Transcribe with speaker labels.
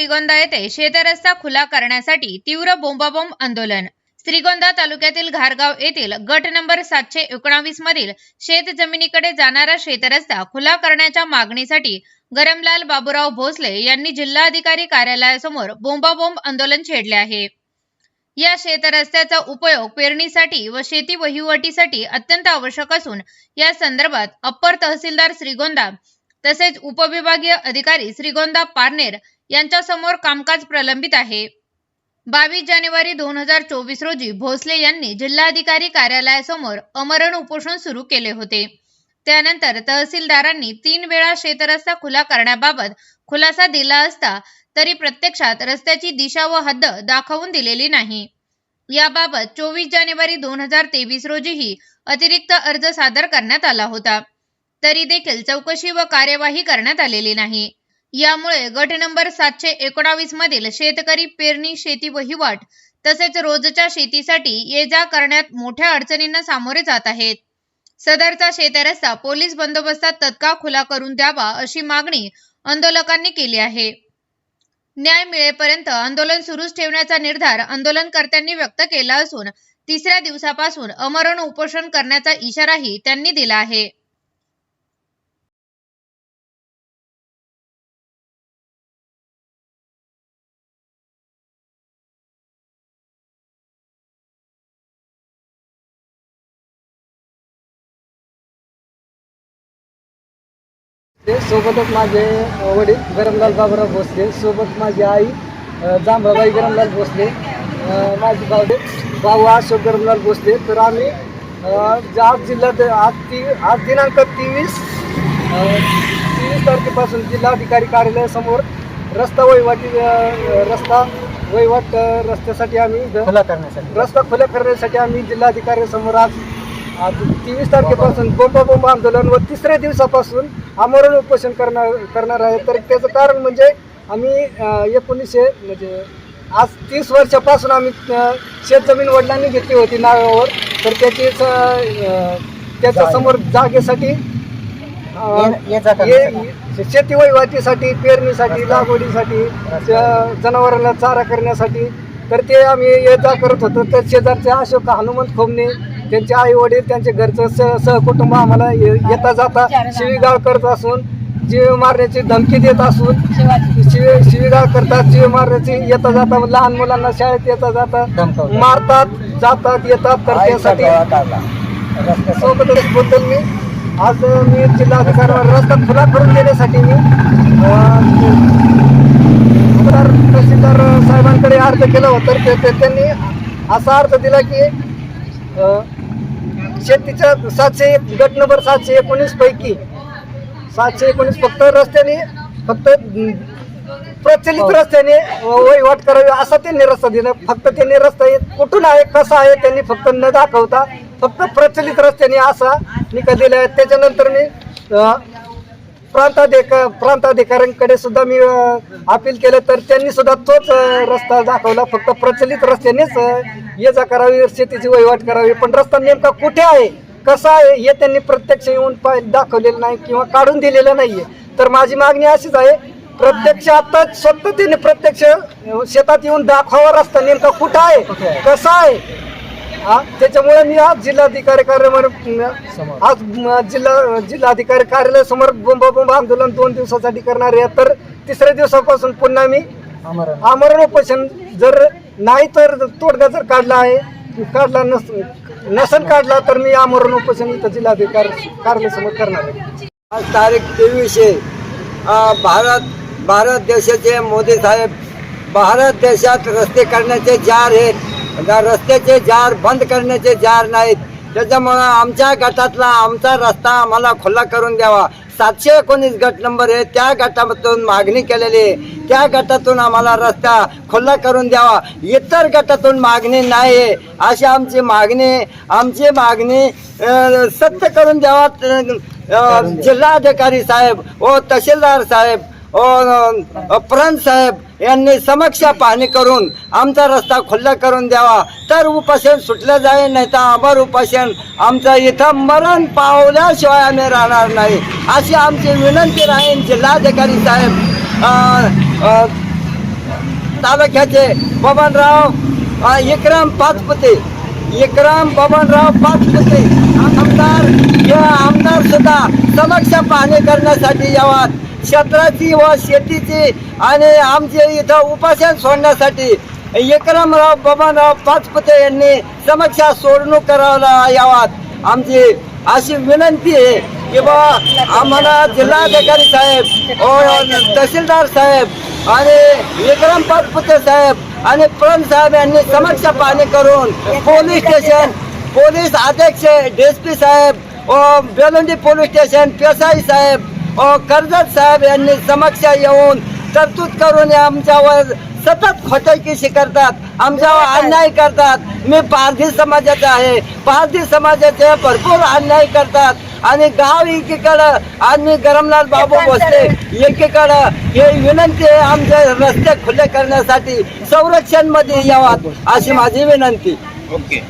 Speaker 1: श्रीगोंदा येथे शेतरस्ता खुला करण्यासाठी तीव्र बोंबाबोंब आंदोलन. श्रीगोंदा तालुक्यातील घारगाव येथील गट नंबर सातशे एकोणावीस मधील शेत जमिनीकडे जाणारा शेतरस्ता खुला करण्याच्या मागणीसाठी गरमलाल बाबूराव भोसले यांनी जिल्हाधिकारी कार्यालयासमोर बोंबाबोंब आंदोलन छेडले आहे. या शेतरस्त्याचा उपयोग पेरणीसाठी व शेती वहिवटीसाठी अत्यंत आवश्यक असून या संदर्भात अप्पर तहसीलदार श्रीगोंदा तसेच उपविभागीय अधिकारी श्रीगोंदा पारनेर यांच्या समोर कामकाज प्रलंबित आहे. बावीस जानेवारी दोन हजार चोवीस रोजी भोसले यांनी जिल्हाधिकारी कार्यालयासमोर अमरण उपोषण सुरू केले होते. त्यानंतर तहसीलदारांनी तीन वेळा शेतरस्ता खुला करण्याबाबत खुलासा दिला असता तरी प्रत्यक्षात रस्त्याची दिशा व हद्द दाखवून दिलेली नाही. याबाबत चोवीस जानेवारी दोन हजार तेवीस रोजीही अतिरिक्त अर्ज सादर करण्यात आला होता. तरी देखील चौकशी व कार्यवाही करण्यात आलेली नाही. यामुळे गट नंबर सातशे एकोणावीस मधील शेतकरी पेरणी शेती वहिवाट तसेच रोजच्या शेतीसाठी ये जा करण्यात मोठ्या अडचणींना सामोरे जात आहेत. सदरचा शेतरस्ता पोलीस बंदोबस्तात तत्काळ खुला करून द्यावा अशी मागणी आंदोलकांनी केली आहे. न्याय मिळेपर्यंत आंदोलन सुरूच ठेवण्याचा निर्धार आंदोलनकर्त्यांनी व्यक्त केला असून तिसऱ्या दिवसापासून अमरण उपोषण करण्याचा इशाराही त्यांनी दिला आहे.
Speaker 2: ते सोबतच माझे वडील गरमलाल बाबूराव भोसले सोबत माझी आई अ, जांभळाबाई गरमलाल भोसले माझे भाऊ भाऊ अशोक गरमलाल भोसले. तर आम्ही आज जिल्ह्यात आज ती आज दिनांक तेवीस तेवीस तारखेपासून जिल्हाधिकारी कार्यालयासमोर रस्ता वहिवाटी रस्ता वहिवाट रस्त्यासाठी आम्ही
Speaker 3: खुला करण्यासाठी.
Speaker 2: रस्ता खुला करण्यासाठी आम्ही जिल्हाधिकाऱ्यासमोर आज आज तेवीस तारखेपासून बोंबा बोंब आंदोलन व तिसऱ्या दिवसापासून आमरण उपोषण करणार करणार आहे. तर त्याचं कारण म्हणजे आम्ही एकोणीसशे म्हणजे आज तीस वर्षापासून आम्ही शेतजमीन वडिलांनी घेतली होती नावावर तर त्याचीच अं, त्याच्यासमोर जागेसाठी. शेती वहिवाटीसाठी पेरणीसाठी लागवडीसाठी जनावरांना चारा करण्यासाठी. तर ते आम्ही ये जा करत होतो. तर शेजारचे अशोक हनुमंत खोमणे त्यांचे आई वडील त्यांचे घरचं सह सहकुटुंब आम्हाला ये- येता जाता शिवीगाळ करत असून जीव मारण्याची धमकी देत असून शिवी शिवीगाळ करतात जीव मारण्याची येता जाता लहान मुलांना शाळेत येता जाता. मारतात जातात येतात तर त्यासाठी सोबतच बोलतो मी. आज मी जिल्हाधिकाऱ्याला रस्ता खुला करून देण्यासाठी मी तहसीलदार साहेबांकडे अर्ज केला होता. तर ते- ते- त्यांनी असा अर्ज दिला की शेतीच्या सातशे एक गट नंबर सातशे एकोणीस पैकी सातशे एकोणीस फक्त रस्त्याने फक्त प्रचलित रस्त्याने वहिवाट करावी असा त्यांनी रस्ता दिला. फक्त त्यांनी रस्ता हे कुठून आहे कसा आहे त्यांनी फक्त न दाखवता फक्त प्रचलित रस्त्याने असा निकाल दिला. आहे त्याच्यानंतर मी प्रांताधिका प्रांताधिकाऱ्यांकडे सुद्धा मी अपील केलं तर त्यांनी सुद्धा तोच रस्ता दाखवला. फक्त प्रचलित रस्त्यानेच ये जा करावी शेतीची वहिवाट करावी. पण रस्ता नेमका कुठे आहे? कसा आहे? हे त्यांनी प्रत्यक्ष येऊन दाखवलेलं नाही किंवा काढून दिलेलं नाहीये. तर माझी मागणी अशीच आहे प्रत्यक्ष आता स्वतः त्यांनी प्रत्यक्ष शेतात येऊन दाखवावा रस्ता नेमका कुठं आहे? कसा आहे? त्याच्यामुळे मी आज जिल्हाधिकारी कार्यालयावर
Speaker 3: समोर.
Speaker 2: आज जिल्हा जिल्हाधिकारी कार्यालयासमोर बोंबा बोंबा आंदोलन दोन दिवसासाठी करणार आहे. तर तिसऱ्या दिवसापासून पुन्हा मी
Speaker 3: अमरण
Speaker 2: आमरण उपोषण जर नाही तर तोडगा जर काढला आहे काढला नस नसन काढला तर मी आमरण उपोषण इथं जिल्हाधिकारी कार्यालयासमोर करणार आहे.
Speaker 4: आज तारीख तेवीस आहे. भारत भारत देशाचे मोदी साहेब भारत देशात रस्ते करण्याचे जार आहेत रस्त्याचे जार बंद करण्याचे जार नाहीत त्याच्यामुळं आमच्या गटातला आमचा रस्ता आम्हाला खुला करून द्यावा. सातशे एकोणीस गट नंबर आहे त्या गटातून मागणी केलेली आहे. त्या गटातून आम्हाला रस्ता खुला करून द्यावा. इतर गटातून मागणी नाही आहे. अशी आमची मागणी आमची मागणी सत्य करून द्यावा. जिल्हाधिकारी साहेब व तहसीलदार साहेब व साहेब यांनी समक्ष पाहणी करून आमचा रस्ता खुल्ला करून द्यावा. तर उपासन सुटलं जाईल नाही तर अमर उपासन आमचं इथं मरण पावल्याशिवाय आम्ही राहणार नाही. अशी आमची विनंती राहील जिल्हाधिकारी साहेब. तालुक्याचे बबनराव अ, इक्रम पाचपुते. इक्रम बबनराव पाचपुते. आमदार किंवा आमदार सुद्धा समक्ष पाहणी करण्यासाठी यावात. क्षेत्राची व शेतीची आणि आमचे इथं उपासन सोडण्यासाठी विक्रमराव बबनराव पाचपुते यांनी समक्षा सोडणूक करायला यावात. आमची अशी विनंती आहे की बा आम्हाला जिल्हाधिकारी साहेब तहसीलदार साहेब आणि विक्रम पाचपुते साहेब आणि प्रण साहेब यांनी समक्ष पाहणी करून पोलीस स्टेशन पोलीस अध्यक्ष डीएसपी साहेब व बेलुंडी पोलीस स्टेशन पेसाई साहेब कर्जत साहेब यांनी समक्ष येऊन तरतूद करून आमच्यावर सतत खोटकीशी करतात आमच्यावर अन्याय करतात. मी पारधी समाजाचा आहे. पारधी समाजाचे भरपूर अन्याय करतात. आणि गाव एकीकडं आणि गरमलाल बाबू भोसले एकीकडं हे विनंती आहे आमचे रस्ते खुले करण्यासाठी संरक्षणमध्ये यावात अशी माझी विनंती.
Speaker 5: ओके.